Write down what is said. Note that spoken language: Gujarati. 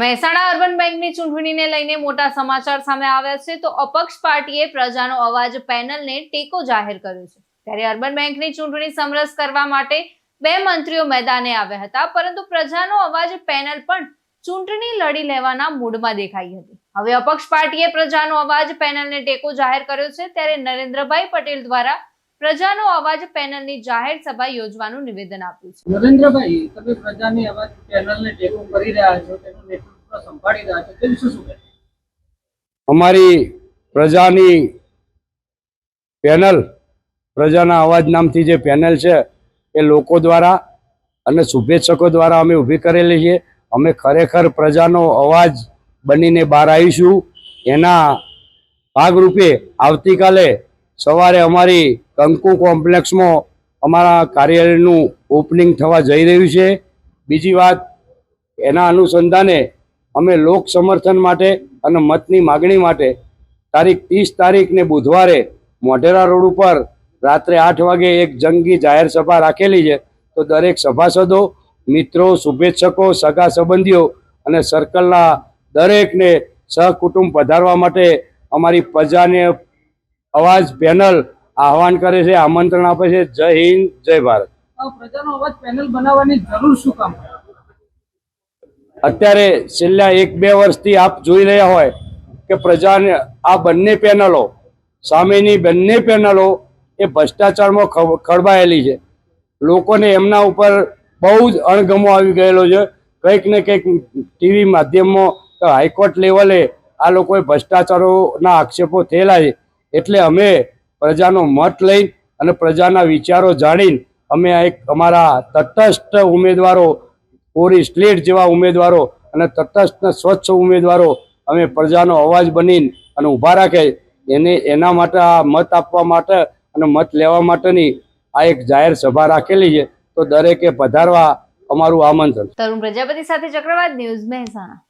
મહેસાણા અર્બન બેંકની ચૂંટણીને લઈને મોટા સમાચાર સામે આવ્યા છે, તો અપક્ષ પાર્ટીએ પ્રજાનો અવાજ પેનલને ટેકો જાહેર કર્યો છે. ત્યારે અર્બન બેંકની ચૂંટણી સમરસ કરવા માટે બે મંત્રીઓ મેદાને આવ્યા હતા, પરંતુ પ્રજાનો અવાજ પેનલ પણ ચૂંટણી લડી લેવાના મૂડમાં દેખાઈ હતી. હવે અપક્ષ પાર્ટીએ પ્રજાનો અવાજ પેનલને ટેકો જાહેર કર્યો છે, ત્યારે નરેન્દ્રભાઈ પટેલ દ્વારા પ્રજાનો અવાજ પેનલની જાહેર સભા યોજવાનું નિવેદન આપ્યું છે. નરેન્દ્રભાઈ, તમે પ્રજાની અવાજ પેનલને ટેકો કરી રહ્યા છો, તેનું અમારી પ્રજાની પેનલ, પ્રજાના અવાજ નામથી જે પેનલ છે, એ લોકો દ્વારા અને શુભેચ્છકો દ્વારા અમે ઊભી કરેલી છે. અમે ખરેખર પ્રજાનો અવાજ બનીને બહાર આવીશું. એના ભાગરૂપે આવતીકાલે સવારે અમારી કંકુ કોમ્પ્લેક્સમાં અમારા કાર્યાલયનું ઓપનિંગ થવા જઈ રહ્યું છે. બીજી વાત, એના અનુસંધાને અમે લોક સમર્થન માટે અને મતની માગણી માટે તારીખ ત્રીસ તારીખને બુધવારે મોઢેરા રોડ ઉપર રાત્રે આઠ વાગે એક જંગી જાહેર સભા રાખેલી છે. તો દરેક સભાસદો, મિત્રો, શુભેચ્છકો, સગા સંબંધીઓ અને સર્કલના દરેકને સહકુટુંબ પધારવા માટે અમારી પ્રજાને અવાજ પેનલ આહવાન કરે છે, આમંત્રણ આપે છે. જય હિન્દ, જય ભારત. પ્રજાનો અવાજ પેનલ બનાવવાની જરૂર શું કામ અત્યારે છેલ્લા એક બે વર્ષથી આપ જોઈ રહ્યા હોય કે પ્રજાને આ બંને પેનલો, સામેની બંને પેનલો એ ભ્રષ્ટાચારમાં ખડબાયેલી છે. લોકોને એમના ઉપર બહુ જ અણગમો આવી ગયેલો છે. કંઈક ને કંઈક ટીવી માધ્યમમાં હાઈકોર્ટ લેવલે આ લોકોએ ભ્રષ્ટાચારોના આક્ષેપો થયેલા છે. એટલે અમે પ્રજાનો મત લઈ અને પ્રજાના વિચારો જાણીને અમે આ એક અમારા તટસ્થ ઉમેદવારો કોરી સ્લેટ જેવા ઉમેદવારો અને તટસ્થ સ્વચ્છ ઉમેદવારો અમે પ્રજાનો અવાજ બનીને અને ઊભા રાખે એને એના માટે આ મત આપવા માટે અને મત લેવા માટેની આ એક જાહેર સભા રાખેલી છે. તો દરેકે પધારવા અમારું આમંત્રણ. તરુણ પ્રજાપતિ સાથે ચક્રવાત ન્યૂઝ મહેસાણા.